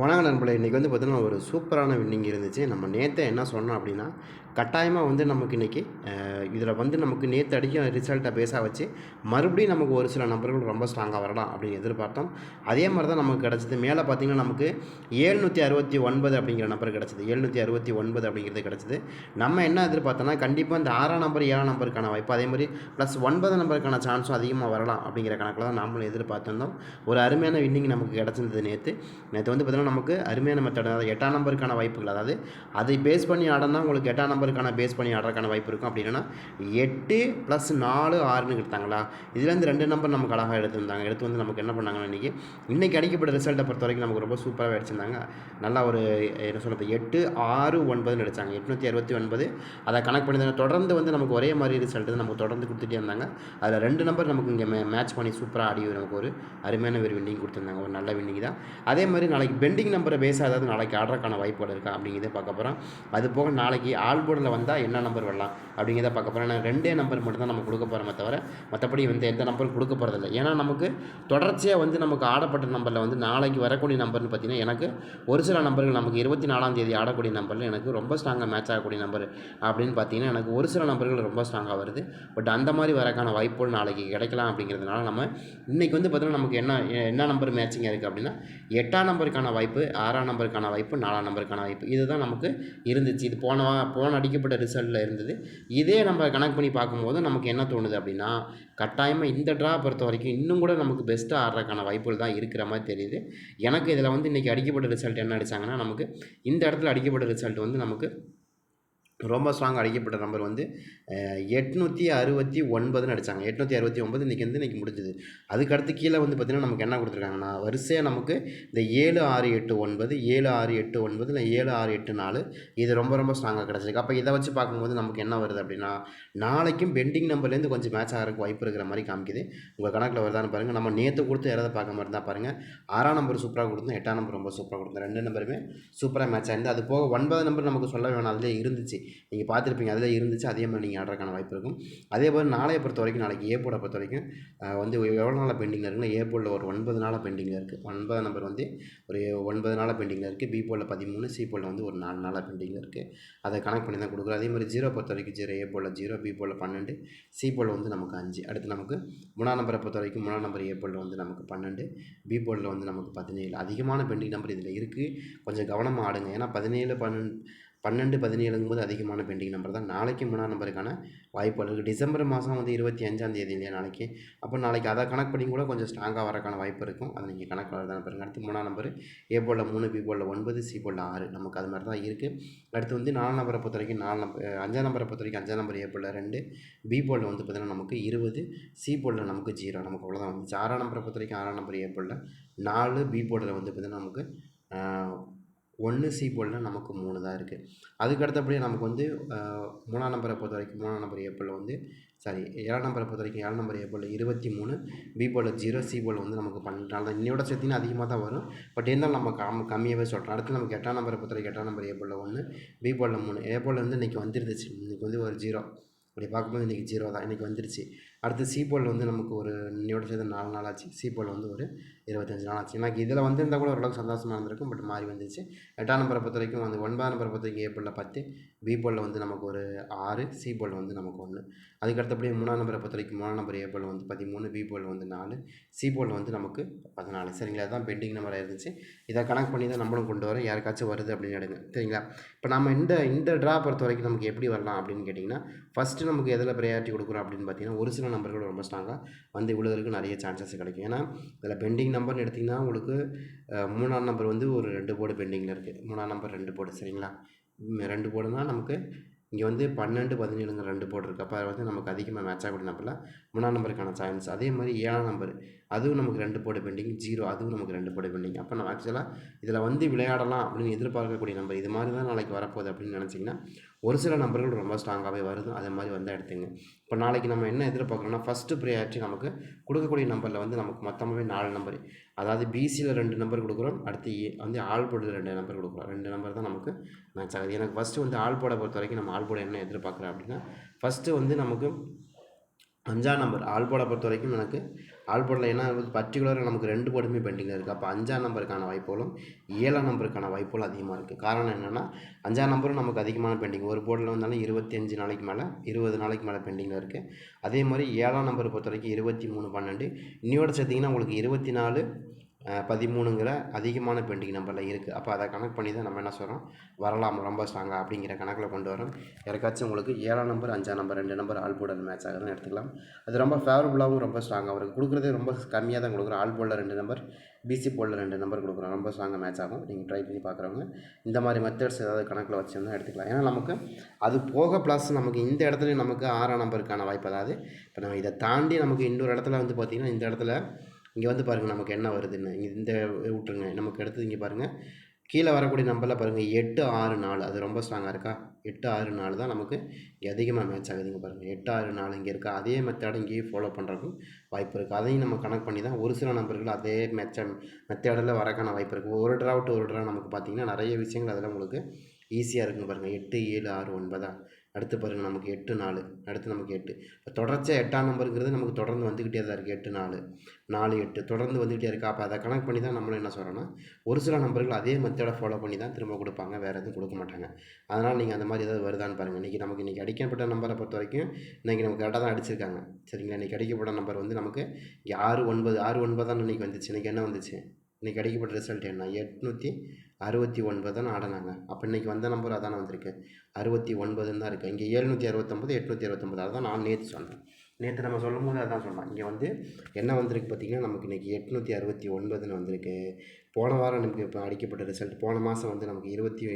வணக்கம் நண்பர்களே இன்றைக்கி வந்து பார்த்திங்கன்னா ஒரு சூப்பரான வின்னிங் இருந்துச்சு. நம்ம நேற்று என்ன சொன்னோம் அப்படின்னா கட்டாயமாக வந்து நமக்கு இன்றைக்கி இதில் வந்து நமக்கு நேற்று அடிக்கும் ரிசல்ட்டை பேச வச்சு மறுபடியும் நமக்கு ஒரு சில நம்பர்கள் ரொம்ப ஸ்ட்ராங்காக வரலாம் அப்படின்னு எதிர்பார்த்தோம். அதே மாதிரி தான் நமக்கு கிடச்சிது. மேலே பார்த்தீங்கன்னா நமக்கு ஏழ்நூற்றி அறுபத்தி ஒன்பது அப்படிங்கிற நம்பர் கிடச்சிது. ஏழ்நூற்றி அறுபத்தி ஒன்பது அப்படிங்கிறது கிடச்சிது. நம்ம என்ன எதிர்பார்த்தோம்னா கண்டிப்பாக இந்த ஆறாம் நம்பர் ஏழாம் நம்பருக்கான வாய்ப்பு அதே மாதிரி ப்ளஸ் ஒன்பது நம்பருக்கான சான்ஸும் அதிகமாக வரலாம் அப்படிங்கிற கணக்கில் தான் நாமளும் எதிர்பார்த்துருந்தோம். ஒரு அருமையான வின்னிங் நமக்கு கிடச்சிருந்தது நேற்று நேற்று வந்து பார்த்திங்கன்னா நமக்கு அருமையான மெத்தட் அதாவது எட்டாம் நம்பருக்கான வாய்ப்புகள். அதாவது அதை பேஸ் பண்ணி ஆடனா உங்களுக்கு எட்டாம் நம்பருக்கான பேஸ் பண்ணி ஆடுறதுக்கான வாய்ப்பு இருக்கும். அப்படி இல்லைன்னா எட்டு ப்ளஸ் நாலு ஆறுன்னு எடுத்தாங்களா? இதுலேருந்து ரெண்டு நம்பர் நமக்கு அழகாக எடுத்திருந்தாங்க. எடுத்து வந்து நமக்கு என்ன பண்ணாங்கன்னா இன்றைக்கி இன்றைக்கி அடிக்கப்பட்ட ரிசல்ட்டை பொறுத்த வரைக்கும் நமக்கு ரொம்ப சூப்பராக அடிச்சிருந்தாங்க. நல்லா ஒரு என்ன சொல்கிறது எட்டு ஆறு ஒன்பதுன்னு அடித்தாங்க எட்நூற்றி அறுபத்தி ஒன்பது. அதை கணக்கு பண்ணி தொடர்ந்து வந்து நமக்கு ஒரே மாதிரி ரிசல்ட் நமக்கு தொடர்ந்து கொடுத்துட்டே இருந்தாங்க. அதில் ரெண்டு நம்பர் நமக்கு இங்கே மே மேட்ச் பண்ணி சூப்பராக ஆடி நமக்கு ஒரு அருமையான ஒரு வின்னிங் கொடுத்துருந்தாங்க. ஒரு நல்ல வின்னிங் தான். அதே மாதிரி நாளைக்கு பெண்டிங் நம்பரை பேஸ் ஏதாவது நாளைக்கு ஆடுறதுக்கான வாய்ப்புகள் இருக்கா அப்படிங்கிறத பார்க்க போகிறோம் அது போக நாளைக்கு ஆல் போர்டில் வந்தால் என்ன நம்பர் வரலாம் அப்படிங்கிறத பார்க்க போகிறோம் நான் ரெண்டே நம்பர் மட்டும் தான் நம்ம கொடுக்க போகிறோமே தவிர மற்றபடி வந்து எந்த நம்பரும் கொடுக்க போகிறதில்ல ஏன்னா நமக்கு தொடர்ச்சியாக வந்து நமக்கு ஆடப்பட்ட நம்பரில் வந்து நாளைக்கு வரக்கூடிய நம்பர்னு பார்த்தீங்கன்னா எனக்கு ஒரு சில நம்பர்கள் நமக்கு இருபத்தி நாலாம் தேதி ஆடக்கூடிய நம்பரில் எனக்கு ரொம்ப ஸ்ட்ராங்காக மேட்ச் ஆகக்கூடிய நம்பர் அப்படின்னு பார்த்தீங்கன்னா எனக்கு ஒரு சில நம்பர்கள் ரொம்ப ஸ்ட்ராங்காக வருது. பட் அந்த மாதிரி வரக்கான வாய்ப்புகள் நாளைக்கு கிடைக்கலாம் அப்படிங்கிறதுனால நம்ம இன்றைக்கி வந்து பார்த்தீங்கன்னா நமக்கு என்ன என்ன நம்பர் மேட்சிங்காக இருக்குது அப்படின்னா எட்டாம் நம்பருக்கான வாய்ப்பு ஆறாம் நம்பருக்கான வாய்ப்பு நாலாம் நம்பருக்கான வாய்ப்பு. இதுதான் நமக்கு இருந்துச்சு. இது போன போன அடிக்கப்பட்ட ரிசல்ட்டில் இருந்தது. இதே நம்ம கணக்கு பண்ணி பார்க்கும்போது நமக்கு என்ன தோணுது அப்படின்னா கட்டாயமாக இந்த ட்ரா பொறுத்த வரைக்கும் இன்னும் கூட நமக்கு பெஸ்ட்டாக ஆடுறதுக்கான வாய்ப்புகள் தான் இருக்கிற மாதிரி தெரியுது. எனக்கு இதில் வந்து இன்றைக்கி அடிக்கப்பட்ட ரிசல்ட் என்ன அடித்தாங்கன்னா நமக்கு இந்த இடத்துல அடிக்கப்பட்ட ரிசல்ட் வந்து நமக்கு ரொம்ப ஸ்ட்ராங் அடிக்கப்பட்ட நம்பர் வந்து எட்நூற்றி அறுபத்தி ஒன்பதுன்னு அடித்தாங்க எட்நூற்றி அறுபத்தி ஒன்பது இன்றைக்கி வந்து இன்றைக்கி முடிஞ்சுது. அதுக்கடுத்து கீழே வந்து பார்த்திங்கன்னா நமக்கு என்ன கொடுத்துருக்காங்கன்னா வரிசையாக நமக்கு இந்த ஏழு ஆறு எட்டு ஒன்பது ஏழு ஆறு எட்டு ஒன்பது இல்லை ஏழு ஆறு எட்டு நாலு இது ரொம்ப ரொம்ப ஸ்ட்ராங்காக கிடச்சிருக்கு. அப்போ இதை வச்சு பார்க்கும்போது நமக்கு என்ன வருது அப்படின்னா நாளைக்கும் பெண்டிங் நம்பர்லேருந்து கொஞ்சம் மேட்ச் ஆகிறதுக்கு வாய்ப்பு இருக்கிற மாதிரி காமிக்குது. உங்கள் கணக்கில் வருதான்னு பாருங்கள் நம்ம நேற்று கொடுத்து யாராவது பார்க்க மாதிரி தான் பாருங்கள் ஆறாம் நம்பர் சூப்பராக கொடுத்தோம் எட்டாம் நம்பர் ரொம்ப சூப்பராக கொடுத்தோம். ரெண்டு நம்பருமே சூப்பராக மேட்ச் ஆகிருந்து அது போக ஒன்பது நம்பர் நமக்கு சொல்ல வேணாம். அதிலே இருந்துச்சு. நீங்கள் பார்த்துருப்பீங்க அதில் இருந்துச்சு அதே மாதிரி நீங்கள் ஆடுறதுக்கான வாய்ப்பு இருக்கும். அதே போல் நாளைய பொறுத்த வரைக்கும் நாளைக்கு ஏ பொறுத்த வரைக்கும் வந்து எவ்வளோ நாளாக பெண்டிங்கில் இருக்குன்னா ஏ ஒரு ஒன்பது நாளாக பெண்டிங்கில் இருக்குது ஒன்பது நம்பர் வந்து ஒரு ஒன்பது நாளாக பெண்டிங்கில் இருக்குது பி போர்டில் பதிமூணு சி போர்டில் வந்து ஒரு நாலு நாளாக பெண்டிங்கில் இருக்குது அதை கணக்கு பண்ணி தான் கொடுக்குறோம். அதே மாதிரி ஜீரோ பொறுத்த வரைக்கும் ஜீரோ ஏ போர்டில் ஜீரோ பி போர்டில் பன்னெண்டு சி போர்டில் வந்து நமக்கு அஞ்சு. அடுத்து நமக்கு மூணாம் நம்பரை பொறுத்த வரைக்கும் மூணாம் நம்பர் ஏ வந்து நமக்கு பன்னெண்டு பி போர்டில் வந்து நமக்கு பதினேழு. அதிகமான பெண்டிங் நம்பர் இதில் இருக்குது கொஞ்சம் கவனமாக ஆடுங்க. ஏன்னா பதினேழு பன்னெண்டு பன்னெண்டு பதினேழுங்கும்போது அதிகமான பெண்டிங் நம்பர் தான். நாளைக்கு மூணாம் நம்பருக்கான வாய்ப்புகள் இருக்குது டிசம்பர் மாதம் வந்து இருபத்தி அஞ்சாம் தேதி இல்லையா நாளைக்கு. அப்போ நாளைக்கு அதை கணக்கு பண்ணி கூட கொஞ்சம் ஸ்ட்ராங்காக வரக்கான வாய்ப்பு இருக்கும். அதை நீங்கள் கணக்கு தான் பாருங்கள் அடுத்து மூணாம் நம்பர் ஏ போலில் மூணு பி போலில் ஒன்பது சி போலில் ஆறு. நமக்கு அது மாதிரி தான் இருக்குது அடுத்து வந்து நாலு நம்பரை பொறுத்த வரைக்கும் நாலு நம்பர் அஞ்சாம் நம்பரை பொறுத்த வரைக்கும் அஞ்சாம் நம்பர் ஏ போலில் ரெண்டு பி போலில் வந்து பார்த்திங்கன்னா நமக்கு இருபது சி போலில் நமக்கு ஜீரோ நமக்கு அவ்வளோதான் வந்துச்சு ஆறாம் நம்பரை பொறுத்த வரைக்கும் ஆறாம் நம்பர் ஏ போலில் நாலு பி போர்டில் வந்து பார்த்திங்கன்னா நமக்கு ஒன்று சி போலில் நமக்கு மூணு தான் இருக்குது அதுக்கு அடுத்தபடியே நமக்கு வந்து மூணாம் நம்பரை பொறுத்த வரைக்கும் மூணாம் நம்பர் ஏப்பிளில் வந்து சாரி ஏழாம் நம்பரை பொறுத்த வரைக்கும் ஏழாம் நம்பர் ஏப்பிளில் இருபத்தி மூணு பி போலில் ஜீரோ சி போல் வந்து நமக்கு பன்னெண்டு தான். இன்னையோட சேர்த்தினா அதிகமாக தான் வரும். பட் இருந்தாலும் நம்ம கம் கம்மியாகவே சொல்கிறோம் அடுத்து நமக்கு எட்டாம் நம்பரை பொறுத்த வரைக்கும் எட்டாம் நம்பர் ஏப்பிளில் ஒன்று பி போலில் மூணு. ஏ போலில் வந்து இன்றைக்கி வந்துருந்துச்சு. இன்றைக்கி வந்து ஒரு ஜீரோ அப்படி பார்க்கும்போது இன்றைக்கி ஜீரோ தான். இன்றைக்கி வந்துருச்சு. அடுத்து சீபோல் வந்து நமக்கு ஒரு இன்னையோட சேர்த்து நாலு நாள் ஆச்சு. சீபோல் வந்து ஒரு இருபத்தஞ்சு நாள் ஆச்சு. எனக்கு இதில் வந்திருந்தால் கூட ஓரளவுக்கு சந்தோஷமாக இருந்திருக்கும் பட் மாறி வந்துச்சு எட்டாம் நம்பரை பொறுத்த வரைக்கும் வந்து ஒன்பதாம் நம்பரை பொறுத்த வரைக்கும் ஏப்ரலில் பத்து பி போலில் வந்து நமக்கு ஒரு ஆறு சி போலில் வந்து நமக்கு ஒன்று அதுக்கு அடுத்தபடியே மூணாம் நம்பரை பொறுத்த வரைக்கும் மூணாம் நம்பர் ஏ போலில் வந்து பதிமூணு பி போலில் வந்து நாலு சி போலில் வந்து நமக்கு பதினாலு. சரிங்களா? அதுதான் பெண்டிங் நம்பராக இருந்துச்சு. இதை கணக்கு பண்ணி தான் நம்மளும் கொண்டு வரோம். யாருக்காச்சும் வருது அப்படின்னு எடுங்க. சரிங்களா? இப்போ நம்ம இந்த இந்த ட்ரா பொறுத்த வரைக்கும் நமக்கு எப்படி வரலாம் அப்படின்னு கேட்டிங்கன்னா ஃபஸ்ட்டு நமக்கு எதில் ப்ரையாரிட்டி கொடுக்குறோம் அப்படின்னு பார்த்தீங்கன்னா ஒரு சில நம்பர்கள் ரொம்ப ஸ்ட்ராங்காக வந்து விழுவதற்கு நிறைய சான்சஸ் கிடைக்கும். ஏன்னா இதில் பெண்டிங் நம்பர்னு எடுத்திங்கன்னா உங்களுக்கு மூணாம் நம்பர் வந்து ஒரு ரெண்டு போர்டு பெண்டிங்கில் இருக்குது மூணாம் நம்பர் ரெண்டு போர்டு சரிங்களா? ரெண்டு போடுனா நமக்கு இங்கே வந்து பன்னெண்டு பதினேழுங்க ரெண்டு போட்டிருக்கு அப்போ அப்போ வந்து நமக்கு அதிகமாக மேட்ச் கூட நம்பரில் மூணாம் நம்பருக்கான சான்ஸ் அதே மாதிரி ஏழாம் நம்பர் அதுவும் நமக்கு ரெண்டு போட பெண்டிங் ஜீரோ அதுவும் நமக்கு ரெண்டு போட பெண்டிங் அப்போ நம்ம ஆக்சுவலாக இதில் வந்து விளையாடலாம் அப்படின்னு எதிர்பார்க்கக்கூடிய நம்பர் இது மாதிரி தான் நாளைக்கு வரப்போகுது அப்படின்னு நினச்சிங்கன்னா ஒரு சில நம்பர்கள் ரொம்ப ஸ்ட்ராங்காகவே வருது. அதே மாதிரி வந்தால் எடுத்துங்க. இப்போ நாளைக்கு நம்ம என்ன எதிர்பார்க்குறோம்னா ஃபஸ்ட்டு ப்ரையாரிட்டி நமக்கு கொடுக்கக்கூடிய நம்பரில் வந்து நமக்கு மொத்தமாகவே நாலு நம்பர் அதாவது பிசியில் ரெண்டு நம்பர் கொடுக்குறோம் அடுத்து வந்து ஆள் போர்டில் ரெண்டு நம்பர் கொடுக்குறோம். ரெண்டு நம்பர் தான் நமக்கு மேட்ச் ஆகுது. எனக்கு ஃபஸ்ட்டு வந்து ஆள் போட பொறுத்த வரைக்கும் நம்ம ஆள் போட என்ன எதிர்பார்க்குறேன் அப்படின்னா ஃபஸ்ட்டு வந்து நமக்கு அஞ்சாம் நம்பர் ஆல்போட பொறுத்த வரைக்கும் எனக்கு ஆல்போர்டில் ஏன்னா பர்டிகுலராக நமக்கு ரெண்டு போர்டுமே பெண்டிங்கில் இருக்குது அப்போ அஞ்சாம் நம்பருக்கான வாய்ப்புகளும் ஏழாம் நம்பருக்கான வாய்ப்புகளும் அதிகமாக இருக்குது காரணம் என்னென்னா அஞ்சாம் நம்பரும் நமக்கு அதிகமான பெண்டிங் ஒரு போர்டில் வந்தாலும் இருபத்தி அஞ்சு நாளைக்கு மேலே இருபது நாளைக்கு மேலே பெண்டிங்கில் இருக்குது அதே மாதிரி ஏழாம் நம்பர் பொறுத்த வரைக்கும் இருபத்தி மூணு பன்னெண்டு. இன்னையோட சேர்த்திங்கன்னா உங்களுக்கு இருபத்தி நாலு பதிமூணுங்கிற அதிகமான பெண்டிங் நம்பரில் இருக்குது அப்போ அதை கணக்கு பண்ணி தான் நம்ம என்ன சொல்கிறோம் வரலாம் ரொம்ப ஸ்ட்ராங்காக அப்படிங்கிற கணக்கில் கொண்டு வரோம். யாருக்காச்சும் உங்களுக்கு ஏழாம் நம்பர் அஞ்சாம் நம்பர் ரெண்டு நம்பர் ஆல் போர்டில் மேட்ச் ஆகுதுன்னு எடுத்துக்கலாம். அது ரொம்ப ஃபேவரபுளாகவும் ரொம்ப ஸ்ட்ராங்காக வரும். கொடுக்குறதே ரொம்ப கம்மியாக தான் கொடுக்குறோம். ஆல் போர்டில் ரெண்டு நம்பர் பிசி போர்டில் ரெண்டு நம்பர் கொடுக்குறோம். ரொம்ப ஸ்ட்ராங்காக மேட்ச் ஆகும். நீங்கள் ட்ரை பண்ணி பார்க்குறவங்க இந்த மாதிரி மெத்தட்ஸ் ஏதாவது கணக்கில் வச்சுருந்தா எடுத்துக்கலாம். ஏன்னா நமக்கு அது போக ப்ளஸ் நமக்கு இந்த இடத்துல நமக்கு ஆறாம் நம்பருக்கான வாய்ப்பு. அதாவது இப்போ நம்ம இதை தாண்டி நமக்கு இன்னொரு இடத்துல வந்து பார்த்திங்கன்னா இந்த இடத்துல இங்கே வந்து பாருங்கள் நமக்கு என்ன வருதுன்னு. இந்த விட்ருங்க நமக்கு அடுத்தது இங்கே பாருங்கள் கீழே வரக்கூடிய நம்பரில் பாருங்கள் எட்டு ஆறு நாலு. அது ரொம்ப ஸ்ட்ராங்காக இருக்கா? எட்டு ஆறு நாலு தான் நமக்கு இங்கே அதிகமாக மேட்ச் ஆகுதுங்க பாருங்கள் எட்டு ஆறு நாலு இங்கே இருக்கா? அதே மெத்தட் இங்கேயும் ஃபாலோ பண்ணுறதுக்கும் வாய்ப்பு இருக்குது அதையும் நம்ம கணக்கு பண்ணி தான் ஒரு சில நம்பர்கள் அதே மெச்ச மெத்தடில் வரக்கான வாய்ப்பு இருக்குது ஒரு ட்ரா விட்டு ஒரு ட்ரா நமக்கு பார்த்திங்கன்னா நிறைய விஷயங்கள் அதெல்லாம் உங்களுக்கு ஈஸியாக இருக்குங்க பாருங்கள் எட்டு ஏழு ஆறு ஒன்பதா? அடுத்து பாருங்கள் நமக்கு எட்டு நாலு. அடுத்து நமக்கு எட்டு. இப்போ தொடர்ச்சியாக எட்டாம் நம்பருங்கிறது நமக்கு தொடர்ந்து வந்துக்கிட்டே தான் இருக்குது எட்டு நாலு. நாலு எட்டு. தொடர்ந்து வந்துக்கிட்டே இருக்கா? அப்போ அதை கணக்கு பண்ணி தான் நம்மளும் என்ன சொல்கிறோன்னா ஒரு சில நம்பர்கள் அதே மெத்தடை ஃபாலோ பண்ணி தான் திரும்ப கொடுப்பாங்க. வேறு எதுவும் கொடுக்க மாட்டாங்க. அதனால் நீங்கள் அந்த மாதிரி ஏதாவது வருதான்னு பாருங்கள் இன்றைக்கி நமக்கு இன்றைக்கி அடிக்கப்பட்ட நம்பரை பொறுத்த வரைக்கும் இன்றைக்கி நமக்கு கரெக்டாக தான் அடிச்சிருக்காங்க. சரிங்களா? இன்றைக்கி அடிக்கப்பட்ட நம்பர் வந்து நமக்கு ஆறு ஒன்பது ஆறு ஒன்பது தான் இன்றைக்கி வந்துச்சு. இன்றைக்கி என்ன வந்துச்சு? இன்றைக்கி அடிக்கப்பட்ட ரிசல்ட் என்ன? எட்நூற்றி அறுபத்தி ஒன்பது தான் ஆடினாங்க. அப்போ இன்றைக்கி வந்த நம்பர் அதானே வந்திருக்கு. அறுபத்தி ஒன்பதுன்னு தான் இருக்குது இங்கே ஏழ்நூற்றி அறுபத்தொம்பது எட்நூற்றி அறுபத்தொம்பது அதான் தான் நான் நேற்று சொன்னேன். நேற்று நம்ம சொல்லும் போது அதான் சொன்னோம் இங்கே வந்து என்ன வந்திருக்கு பார்த்திங்கன்னா நமக்கு இன்றைக்கி எட்நூற்றி அறுபத்தி ஒன்பதுன்னு வந்திருக்கு. போன வாரம் நமக்கு இப்போ அடிக்கப்பட்ட ரிசல்ட் போன மாதம் வந்து நமக்கு இருபத்தி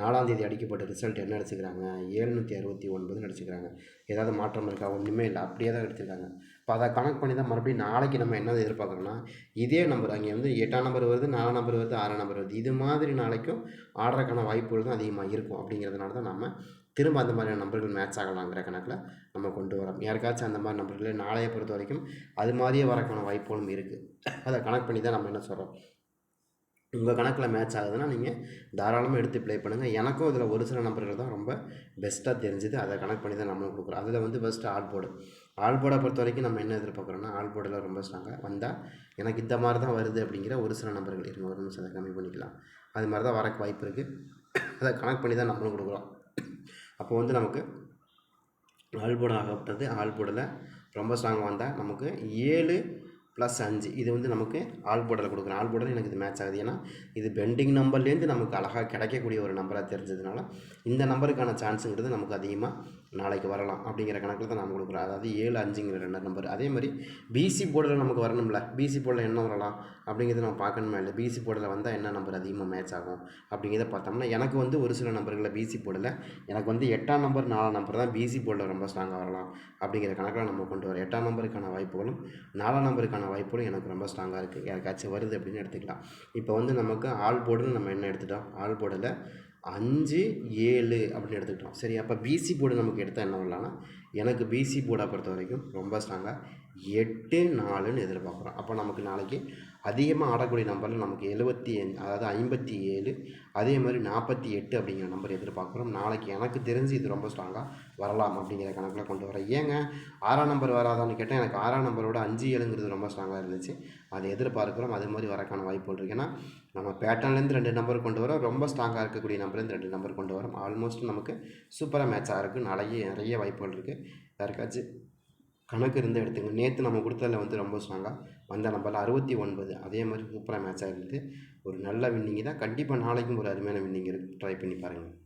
நாலாந்தேதி அடிக்கப்பட்ட ரிசல்ட் என்ன அடிச்சுக்கிறாங்க ஏழ்நூற்றி அறுபத்தி ஒன்பதுன்னு அடிச்சுக்கிறாங்க ஏதாவது மாற்றம் இருக்கா? ஒன்றுமே இல்லை. அப்படியே தான் எடுத்துருக்காங்க. இப்போ அதை கணக்கு பண்ணி தான் மறுபடியும் நாளைக்கு நம்ம என்ன எதிர்பார்க்குறோன்னா இதே நம்பர் அங்கே வந்து எட்டாம் நம்பர் வருது நாலாம் நம்பர் வருது ஆறாம் நம்பர் வருது. இது மாதிரி நாளைக்கும் ஆடுறதுக்கான வாய்ப்புகள் தான் அதிகமாக இருக்கும். அப்படிங்கிறதுனால தான் நம்ம திரும்ப அந்த மாதிரியான நம்பர்கள் மேட்ச் ஆகலாங்கிற கணக்கில் நம்ம கொண்டு வரோம். யாருக்காச்சும் அந்த மாதிரி நம்பர்கள் நாளைய பொறுத்த வரைக்கும் அது மாதிரியே வரக்கான வாய்ப்புகளும் இருக்குது அதை கணக்கு பண்ணி தான் நம்ம என்ன சொல்கிறோம் உங்கள் கணக்கில் மேட்ச் ஆகுதுன்னா நீங்கள் தாராளமாக எடுத்து ப்ளே பண்ணுங்கள் எனக்கும் இதில் ஒரு சில நம்பர்கள் தான் ரொம்ப பெஸ்ட்டாக தெரிஞ்சுது. அதை கணக்கு பண்ணி தான் நம்மளும் கொடுக்குறோம். அதில் வந்து ஃபஸ்ட்டு ஆல் போர்டு ஆல் போர்டை பொறுத்த வரைக்கும் நம்ம என்ன எதிர்பார்க்குறோன்னா ஆல் போர்டில் ரொம்ப ஸ்ட்ராங்காக வந்தால் எனக்கு இந்த மாதிரி தான் வருது அப்படிங்கிற ஒரு சில நம்பர்கள் இருங்க ஒரு நிமிஷம் அதை கம்மி பண்ணிக்கலாம். அது மாதிரி தான் வரக்கு வாய்ப்பு இருக்குது அதை கணக்கு பண்ணி தான் நம்மளும் கொடுக்குறோம். அப்போ வந்து நமக்கு ஆல் ஆகப்பட்டது ஆல்போர்டில் ரொம்ப ஸ்ட்ராங்காக வந்தால் நமக்கு ஏழு ப்ளஸ் அஞ்சு. இது வந்து நமக்கு ஆல் கொடுக்குறோம் கொடுக்குறேன் எனக்கு இது மேட்ச் ஆகுது. ஏன்னா இது பெண்டிங் நம்பர்லேருந்து நமக்கு அழகாக கிடைக்கக்கூடிய ஒரு நம்பராக தெரிஞ்சதுனால இந்த நம்பருக்கான சான்ஸுங்கிறது நமக்கு அதிகமாக நாளைக்கு வரலாம் அப்படிங்கிற கணக்கில் தான் நம்ம கொடுக்குறோம். அதாவது ஏழு அஞ்சுங்கிற ரெண்டு நம்பர் அதே மாதிரி பிசி போர்டில் நமக்கு வரணும்ல. பிசி போர்டில் என்ன வரலாம் அப்படிங்கிறத நம்ம பார்க்கணுமா இல்லை? பிசி போர்டில் வந்தால் என்ன நம்பர் அதிகமாக மேட்ச் ஆகும் அப்படிங்கிறத பார்த்தோம்னா எனக்கு வந்து ஒரு சில நம்பர்களில் பிசி போர்டில் எனக்கு வந்து எட்டாம் நம்பர் நாலாம் நம்பர் தான் பிசி போர்டில் ரொம்ப ஸ்ட்ராங்காக வரலாம் அப்படிங்கிற கணக்கில் நம்ம கொண்டு வரோம். எட்டாம் நம்பருக்கான வாய்ப்புகளும் நாலாம் நம்பருக்கான வாய்ப்புகளும் எனக்கு ரொம்ப ஸ்ட்ராங்காக இருக்குது யாருக்காச்சும் வருது அப்படின்னு எடுத்துக்கலாம். இப்போ வந்து நமக்கு ஆல் போர்டுன்னு நம்ம என்ன எடுத்துட்டோம்? ஆல் போர்டில் அஞ்சு ஏழு அப்படின்னு எடுத்துக்கிட்டோம். சரி அப்போ பிசி போர்டு நமக்கு எடுத்தால் என்ன வரலாம்னா எனக்கு பிசி போர்டை பொறுத்த வரைக்கும் ரொம்ப ஸ்ட்ராங்காக எட்டு நாலுன்னு எதிர்பார்க்குறோம். அப்போ நமக்கு நாளைக்கு அதிகமாக ஆடக்கூடிய நம்பரில் நமக்கு எழுபத்தி அதாவது ஐம்பத்தி ஏழு அதே மாதிரி நாற்பத்தி எட்டு அப்படிங்கிற நம்பர் எதிர்பார்க்குறோம். நாளைக்கு எனக்கு தெரிஞ்சு இது ரொம்ப ஸ்ட்ராங்காக வரலாம் அப்படிங்கிற கணக்கில் கொண்டு வரேன் ஏங்க ஆறாம் நம்பர் வராதான்னு கேட்டால் எனக்கு ஆறாம் நம்பரோட அஞ்சு ஏழுங்கிறது ரொம்ப ஸ்ட்ராங்காக இருந்துச்சு. அதை எதிர்பார்க்குறோம். அது மாதிரி வரக்கான வாய்ப்புகள் இருக்குது ஏன்னா நம்ம பேட்டர்ன்லேருந்து ரெண்டு நம்பர் கொண்டு வரோம் ரொம்ப ஸ்ட்ராங்காக இருக்கக்கூடிய நம்பர்லேருந்து ரெண்டு நம்பர் கொண்டு வரோம். ஆல்மோஸ்ட் நமக்கு சூப்பராக மேட்சாக இருக்குது நிறைய நிறைய வாய்ப்புகள் இருக்குது யாருக்காச்சும் கணக்கு இருந்தால் எடுத்துங்க. நேற்று நம்ம கொடுத்ததில் வந்து ரொம்ப ஸ்ட்ராங்காக வந்த நம்பரில் அறுபத்தி ஒன்பது அதே மாதிரி சூப்பராக மேட்ச் ஆகிருந்தது ஒரு நல்ல வின்னிங் தான். கண்டிப்பாக நாளைக்கும் ஒரு அருமையான வின்னிங் இருக்குது ட்ரை பண்ணி பாருங்கள்